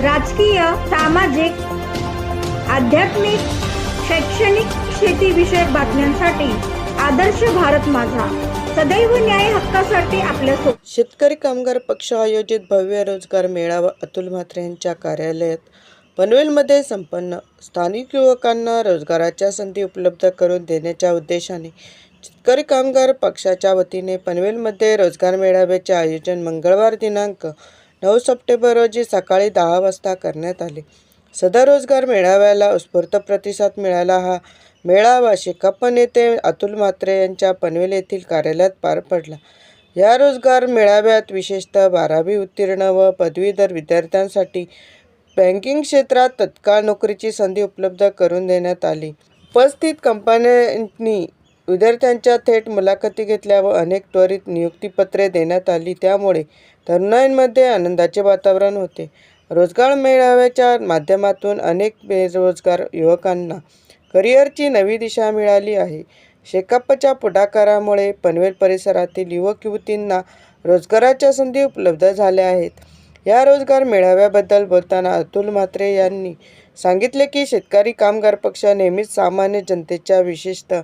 राजकीय सामाजिक आध्यात्मिक शैक्षणिक शेतीविषयक बातम्यांसाठी आदर्श भारत माझा. सदैव न्याय हक्कासाठी आपल्या शेतकरी कामगार पक्ष आयोजित भव्य रोजगार मेळावा अतुल म्हात्रे यांच्या कार्यालयात पनवेलमध्ये संपन्न स्थानिक युवकांना रोजगाराच्या संधी उपलब्ध करून देण्याच्या उद्देशाने शेतकरी कामगार पक्षाच्या वतीने पनवेलमध्ये रोजगार मेळाव्याचे आयोजन मंगळवार दिनांक नऊ सप्टेंबर रोजी सकाळी दहा वाजता करण्यात आले. सदर रोजगार मेळाव्याला उत्स्फूर्त प्रतिसाद मिळाला. हा मेळावा शेकाप नेते अतुल म्हात्रे यांच्या पनवेल येथील कार्यालयात पार पडला. या रोजगार मेळाव्यात विशेषतः बारावी उत्तीर्ण व पदवीधर विद्यार्थ्यांसाठी बँकिंग क्षेत्रात तत्काळ नोकरीची संधी उपलब्ध करून देण्यात आली. उपस्थित कंपन्यांनी विद्यार्थ्यांच्या थेट मुलाखती घेतल्या व अनेक त्वरित नियुक्तीपत्रे देण्यात आली. त्यामुळे तरुणाईंमध्ये आनंदाचे वातावरण होते. रोजगार मेळाव्याच्या माध्यमातून अनेक बेरोजगार युवकांना करिअरची नवी दिशा मिळाली आहे. शेकापच्या पुढाकारामुळे पनवेल परिसरातील युवक युवतींना रोजगाराच्या संधी उपलब्ध झाल्या आहेत. या रोजगार मेळाव्याबद्दल बोलताना अतुल म्हात्रे यांनी सांगितले की शेतकरी कामगार पक्ष नेहमीच सामान्य जनतेच्या विशेषतः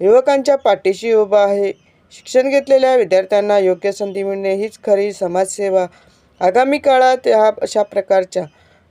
युवकांच्या पाठीशी उभा आहे. शिक्षण घेतलेल्या विद्यार्थ्यांना योग्य संधी मिळणे हीच खरी समाजसेवा. आगामी काळात ह्या अशा प्रकारच्या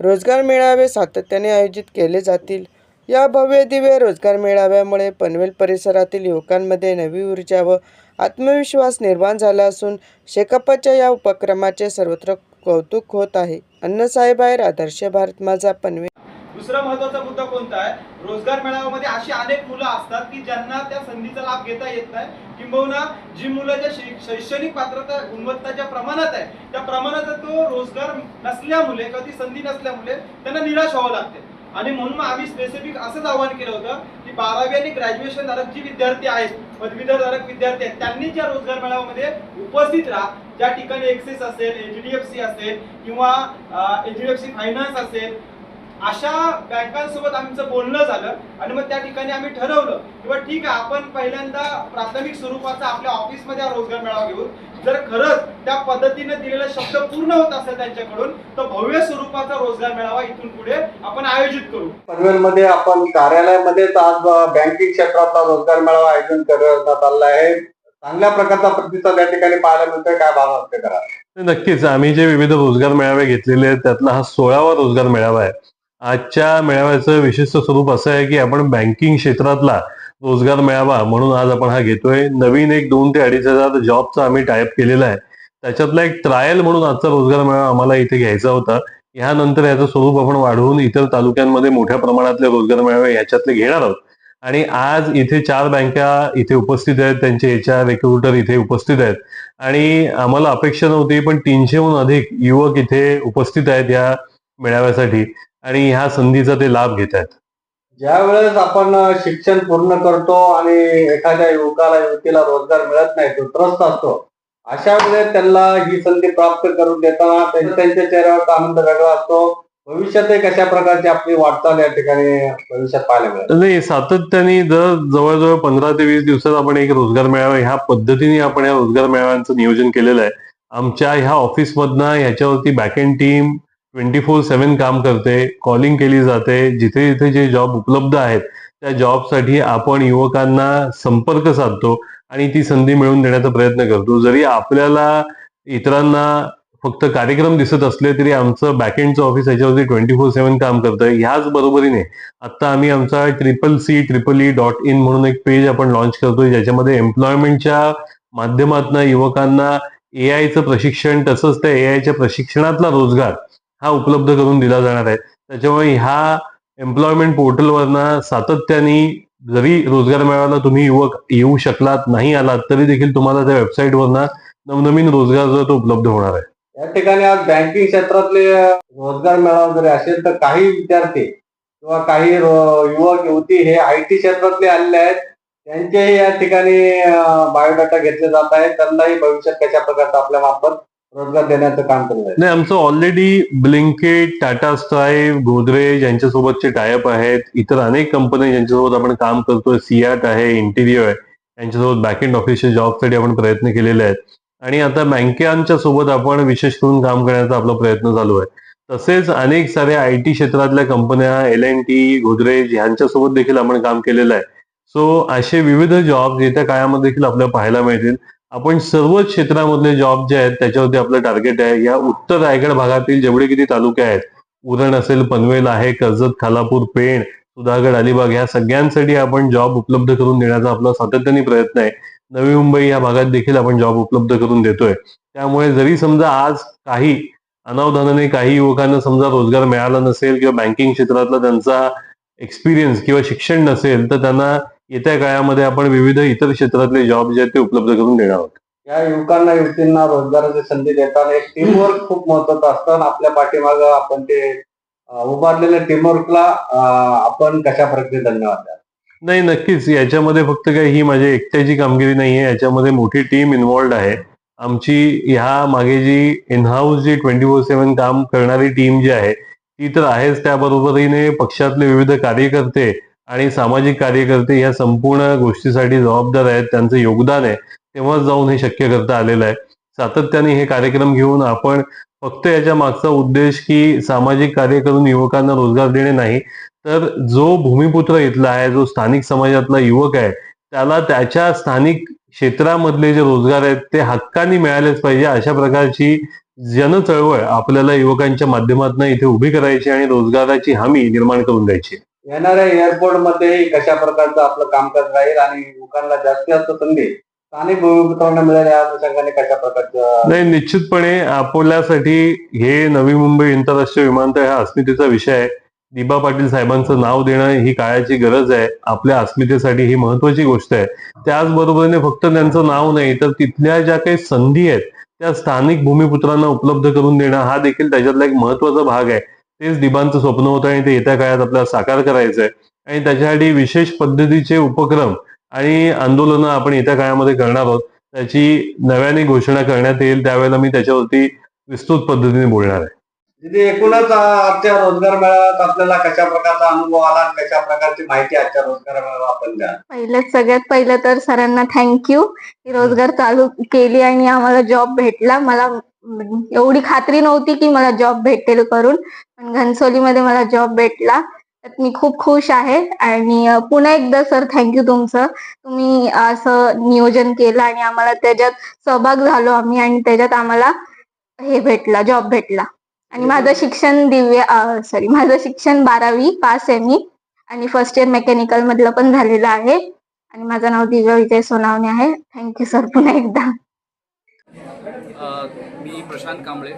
रोजगार मेळावे सातत्याने आयोजित केले जातील. या भव्य दिव्य रोजगार मेळाव्यामुळे पनवेल परिसरातील युवकांमध्ये नवी ऊर्जा व आत्मविश्वास निर्माण झाला असून शेकापच्या या उपक्रमाचे सर्वत्र कौतुक होत आहे. अण्णासाहेब आहेर आदर्श भारत माझा पनवेल. दुसरा महत्त्वाचा मुद्दा कोणता आहे? रोजगार मेळाव्यामध्ये अशी अनेक मुलं असतात की ज्यांना त्या संधीचा लाभ घेता येत नाही. किंबहुना जी मुलं ज्या शैक्षणिक पात्रता गुणवत्ता ज्या प्रमाणात आहे त्या प्रमाणात तो रोजगार नसल्यामुळे किंवा ती संधी नसल्यामुळे त्यांना निराश व्हावं लागते. आणि म्हणून आम्ही स्पेसिफिक असंच आवाहन केलं होतं की बारावी आणि ग्रॅज्युएशन धारक जी विद्यार्थी आहेत पदवीधर धारक विद्यार्थी आहेत त्यांनी ज्या रोजगार मेळाव्यामध्ये उपस्थित राहा. ज्या ठिकाणी एक्सेस असेल एचडीएफसी असेल किंवा एचडीएफसी फायनान्स असेल अशा बँकांसोबत आमचं बोलणं झालं आणि मग त्या ठिकाणी आम्ही ठरवलं किंवा ठीक आहे आपण पहिल्यांदा प्राथमिक स्वरूपाचा आपल्या ऑफिसमध्ये हा रोजगार मेळावा घेऊ जर खरंच त्या पद्धतीने दिलेला शब्द पूर्ण होत असेल त्यांच्याकडून तर भव्य स्वरूपाचा रोजगार मेळावा इथून पुढे आपण आयोजित करू. पनवेलमध्ये आपण कार्यालयामध्येच आज बँकिंग क्षेत्रातला रोजगार मेळावा आयोजन करण्यात आला आहे. चांगल्या प्रकारचा प्रतिसाद या ठिकाणी पाहायला मिळतोय. काय भाव व्यक्त करा नक्कीच. आम्ही जे विविध रोजगार मेळावे घेतलेले आहेत त्यातला हा सोळावा रोजगार मेळावा आहे. आजच्या मेळाव्याचं विशिष्ट स्वरूप असं आहे की आपण बँकिंग क्षेत्रातला रोजगार मिळावा म्हणून आज आपण हा घेतोय. नवीन एक दोन ते अडीच हजार जॉबचा आम्ही टायप केलेला आहे. त्याच्यातला एक ट्रायल म्हणून आजचा रोजगार मेळावा आम्हाला इथे घ्यायचा होता. यानंतर याचं स्वरूप आपण वाढवून इतर तालुक्यांमध्ये मोठ्या प्रमाणातले रोजगार मेळावे याच्यातले घेणार आहोत. आणि आज इथे चार बँका इथे उपस्थित आहेत. त्यांचे एच आर रिक्रुटर इथे उपस्थित आहेत. आणि आम्हाला अपेक्षा नव्हती पण तीनशेहून अधिक युवक इथे उपस्थित आहेत या मेळाव्यासाठी. आणि ह्या संधीचा ते लाभ घेत आहेत. ज्या वेळेस आपण शिक्षण पूर्ण करतो आणि एखाद्या युवकाला युवतीला रोजगार मिळत नाही तो त्रस्त असतो अशा वेळेस त्यांना ही संधी प्राप्त करून देताना त्यां- त्यांच्या चेहऱ्यावर आनंद वेगळा असतो. भविष्यातही कशा प्रकारची आपली वाटचाल या ठिकाणी भविष्यात पाहायला मिळेल? नाही सातत्याने जर जवळजवळ पंधरा ते वीस दिवसात आपण एक रोजगार मेळावा ह्या पद्धतीने आपण या रोजगार मेळाव्यांचं नियोजन केलेलं आहे. आमच्या ह्या ऑफिसमधनं ह्याच्यावरती backend team twenty four seven काम करते कॉलिंग केली जाते जिथे जिथे जे जॉब उपलब्ध आहेत त्या जॉबसाठी आपण युवकांना संपर्क साधतो आणि ती संधी मिळवून देण्याचा प्रयत्न करतो. जरी आपल्याला इतरांना फक्त कार्यक्रम दिसत असले तरी आमचं बॅकएंडचं ऑफिस याच्यावरती ट्वेंटी फोर सेव्हन काम करतंय. ह्याच बरोबरीने आता आम्ही आमचा triple C triple E dot in म्हणून एक पेज आपण लॉन्च करतोय ज्याच्यामध्ये एम्प्लॉयमेंटच्या माध्यमातून युवकांना ए आयचं प्रशिक्षण तसंच त्या ए आयच्या प्रशिक्षणातला रोजगार हा उपलब्ध करून दिला जाणार आहे. त्याच्यामुळे ह्या एम्प्लॉयमेंट पोर्टलवरनं सातत्याने जरी रोजगार मेळाव्याला तुम्ही युवक येऊ शकलात नाही आलात तरी देखील तुम्हाला त्या वेबसाईटवरनं नवनवीन रोजगार जो तो उपलब्ध होणार आहे. या ठिकाणी आज बँकिंग क्षेत्रातले रोजगार मेळावा जरी असेल तर काही विद्यार्थी किंवा काही युवक युवती हे आय टी क्षेत्रातले आलेले आहेत. त्यांचेही या ठिकाणी बायोडाटा घेतले जात आहेत. त्यांनाही भविष्यात कशा प्रकारचा आपल्या मार्फत रोजगार देण्याचं काम करत नाही आमचं already Blinkit Tata sky Godrej यांच्यासोबतचे tie up आहेत. इतर अनेक कंपन्या ज्यांच्यासोबत आपण काम करतोय. सियाट आहे इंटिरियर आहे. यांच्यासोबत बॅकएंड ऑफिसच्या जॉबसाठी आपण प्रयत्न केलेले आहेत. आणि आता बँकांच्या सोबत आपण विशेष करून काम करण्याचा आपला प्रयत्न चालू आहे. तसेच अनेक साऱ्या आय टी क्षेत्रातल्या कंपन्या एल एन टी गोदरेज यांच्यासोबत देखील आपण काम केलेलं आहे. सो असे विविध जॉब येत्या काळामध्ये देखील आपल्याला पाहायला मिळतील. आपण सर्वच क्षेत्रामधले जॉब जे आहेत त्याच्यावरती आपलं टार्गेट आहे. या उत्तर रायगड भागातील जेवढे किती तालुके आहेत उरण असेल पनवेल आहे कर्जत खालापूर पेण सुधागड अलिबाग या सगळ्यांसाठी आपण जॉब उपलब्ध करून देण्याचा आपला सातत्याने प्रयत्न आहे. नवी मुंबई या भागात देखील आपण जॉब उपलब्ध करून देतोय. त्यामुळे जरी समजा आज काही अनावधानाने काही युवकांना समजा रोजगार मिळाला नसेल किंवा बँकिंग क्षेत्रातला त्यांचा एक्सपिरियन्स किंवा शिक्षण नसेल तर त्यांना येत्या काळामध्ये आपण विविध इतर क्षेत्रातले जॉब जे आहेत ते उपलब्ध करून देणार आहोत. या युवकांना युवतींना रोजगाराची संधी देताना एक टीमवर्क खूप महत्वाचं असतं आणि आपल्या पाठीमागं आपण ते उभारलेल्या टीमवर्कला आपण कशा प्रकारे धन्यवाद द्याल? नाही नक्कीच. याच्यामध्ये फक्त काही ही माझी एकट्याची कामगिरी नाहीये याच्यामध्ये मोठी टीम इन्व्हॉल्ड आहे. आमची ह्या मागे जी इनहाऊस जी ट्वेंटी फोर सेव्हन काम करणारी टीम जी आहे ती तर आहेच. त्याबरोबरीने पक्षातले विविध कार्यकर्ते आणि सामाजिक कार्यकर्ते या संपूर्ण गोष्टीसाठी जबाबदार आहेत त्यांचं योगदान आहे तेव्हाच जाऊन हे शक्य करता आलेलं आहे. सातत्याने हे कार्यक्रम घेऊन आपण फक्त याच्या मागचा उद्देश की सामाजिक कार्य करून युवकांना रोजगार देणे नाही तर जो भूमिपुत्र इथला आहे जो स्थानिक समाजातला युवक आहे त्याला त्याच्या स्थानिक क्षेत्रामधले जे रोजगार आहेत ते हक्कानी मिळालेच पाहिजे अशा प्रकारची जन चळवळ आपल्याला युवकांच्या माध्यमातून इथे उभी करायची आणि रोजगाराची हमी निर्माण करून द्यायची. येणाऱ्या एअरपोर्टमध्ये कशा प्रकारचं आपलं कामकाज राहील आणि लोकांना जास्तीत जास्त संधी स्थानिक भूमिपुत्रांना मिळेल या अनुषंगाने कशा प्रकारचं नाही निश्चितपणे आपल्यासाठी हे नवी मुंबई आंतरराष्ट्रीय विमानतळ हा अस्मितेचा विषय आहे. दिबा पाटील साहेबांचं नाव देणं ही काळाची गरज आहे. आपल्या अस्मितेसाठी ही महत्वाची गोष्ट आहे. त्याचबरोबरीने फक्त त्यांचं नाव नाही तर तिथल्या ज्या काही संधी आहेत त्या स्थानिक भूमिपुत्रांना उपलब्ध करून देणं हा देखील त्याच्यातला एक महत्त्वाचा भाग आहे. तेच दिबांचं स्वप्न होतं आणि ते येत्या काळात आपल्याला साकार करायचं आहे आणि त्याच्यासाठी विशेष पद्धतीचे उपक्रम आणि आंदोलनं आपण येत्या काळामध्ये करणार आहोत. त्याची नव्याने घोषणा करण्यात येईल. त्यावेळेला मी त्याच्यावरती विस्तृत पद्धतीने बोलणार आहे. तिथे एकूणच आजच्या रोजगार मेळाव्यात आपल्याला कशा प्रकारचा अनुभव आला कशा प्रकारची माहिती आजच्या रोजगार मेळावा आपण द्या पहिलं सगळ्यात पहिलं तर सरांना थँक्यू की रोजगार चालू केली आणि आम्हाला जॉब भेटला. मला एवढी खात्री नव्हती की मला जॉब भेटेल करून. पण घनसोलीमध्ये मला जॉब भेटला. तर मी खूप खुश आहे. आणि पुन्हा एकदा सर थँक्यू तुमचं. तुम्ही असं नियोजन केलं आणि आम्हाला त्याच्यात सहभाग झालो आम्ही आणि त्याच्यात आम्हाला हे भेटला जॉब भेटला. आणि माझं शिक्षण दिव्य सॉरी माझं शिक्षण बारावी पास आहे मी. आणि फर्स्ट इयर मेकॅनिकल मधलं पण झालेलं आहे. आणि माझं नाव दिव्या विजय सोनावणे आहे. थँक्यू सर पुन्हा एकदा. अ, मी प्रशांत कांबळे.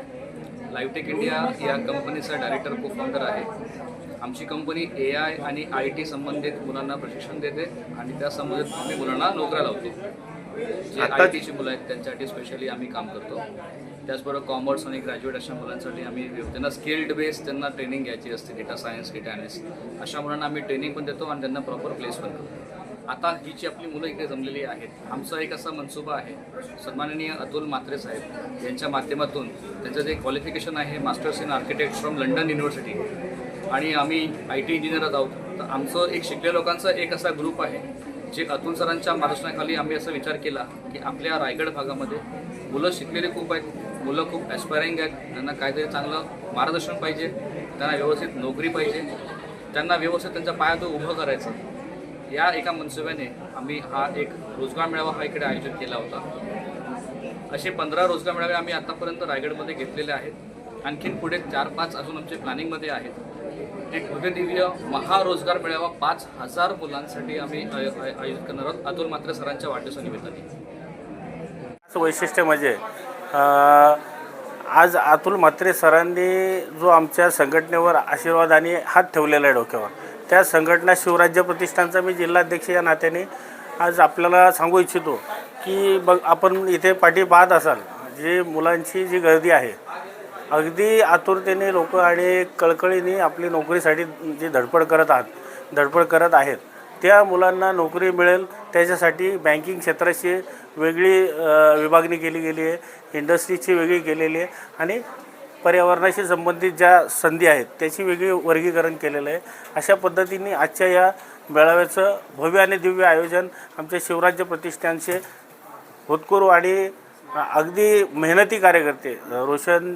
लाईव्हटेक इंडिया या कंपनीचा डायरेक्टर को फाउंडर आहे. आमची कंपनी ए आय आणि आय टी संबंधित मुलांना प्रशिक्षण देते आणि त्या संबंधित आम्ही मुलांना नोकऱ्या लावतो. जे आय टीची मुलं आहेत त्यांच्यासाठी स्पेशली आम्ही काम करतो. त्याचबरोबर कॉमर्स आणि ग्रॅज्युएट अशा मुलांसाठी आम्ही त्यांना स्किल्ड बेस त्यांना ट्रेनिंग घ्यायची असते डेटा सायन्स डेटा अनालिस्ट अशा मुलांना आम्ही ट्रेनिंग पण देतो आणि त्यांना प्रॉपर प्लेस पण करतो आता ही जी आपली मुलं इकडे जमलेली आहेत आमचा एक असा मनसुबा आहे सन्माननीय अतुल म्हात्रे साहेब यांच्या माध्यमातून त्यांचं जे क्वालिफिकेशन आहे masters in architect from London university आणि आम्ही आय टी इंजिनियरच आहोत. तर आमचं एक शिकलेल्या लोकांचा एक असा ग्रुप आहे जे अतुल सरांच्या मार्गदर्शनाखाली आम्ही असा विचार केला की आपल्या रायगड भागामध्ये मुलं शिकलेले खूप आहेत. मुलं खूप ॲस्पायरिंग आहेत. त्यांना काहीतरी चांगलं मार्गदर्शन पाहिजे. त्यांना व्यवस्थित नोकरी पाहिजे. त्यांना व्यवस्थित त्यांच्या पायात उभं करायचं. या एका मनसुब्याने आम्ही हा एक रोजगार मेळावा हा इकडे आयोजित केला होता. असे पंधरा रोजगार मेळावे आम्ही आत्तापर्यंत रायगडमध्ये घेतलेले आहेत. आणखीन पुढे चार पाच अजून आमचे प्लॅनिंगमध्ये आहेत. एक भव्यदिव्य महारोजगार मेळावा पाच हजार मुलांसाठी आम्ही आयोजित करणार आहोत. अतुल मात्र सरांच्या वाढदिवसानिमित्ताने. असं वैशिष्ट्य म्हणजे आज अतुल म्हात्रे सरांनी जो आमच्या संघटनेवर आशीर्वाद आणि हात ठेवलेला आहे डोक्यावर त्या संघटना शिवराज्य प्रतिष्ठानचा मी जिल्हाध्यक्ष या नात्याने आज आपल्याला सांगू इच्छितो की बघ आपण इथे पाठी पाहत असाल जी मुलांची जी गर्दी आहे अगदी आतुरतेने लोक आणि कळकळीने आपली नोकरीसाठी जी धडपड करत आहात धडपड करत आहेत त्या मुलांना नोकरी मिळेल त्याच्यासाठी बँकिंग क्षेत्राची वेगळी विभागणी केली गेली आहे इंडस्ट्रीची वेगळी केलेली आहे आणि पर्यावरणाशी संबंधित ज्या संधी आहेत त्याची वेगळी वर्गीकरण केलेलं आहे. अशा पद्धतीने आजच्या या मेळाव्याचं भव्य आणि दिव्य आयोजन आमच्या शिवराज्य प्रतिष्ठानचे होतकरू आणि अगदी मेहनती कार्यकर्ते रोशन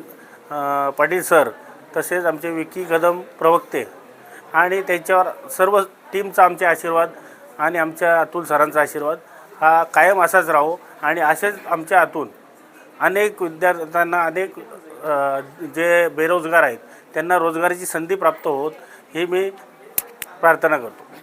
पाटील सर तसेच आमचे विकी कदम प्रवक्ते आणि त्यांच्यावर सर्व टीमचा आमचे आशीर्वाद आणि आमच्या अतुल सरांचा आशीर्वाद. हा कायम असाच राहो आणि असेच आमच्या आतून अनेक विद्यार्थ्यांना अनेक जे बेरोजगार आहेत त्यांना रोजगाराची संधी प्राप्त होत ही मी प्रार्थना करतो.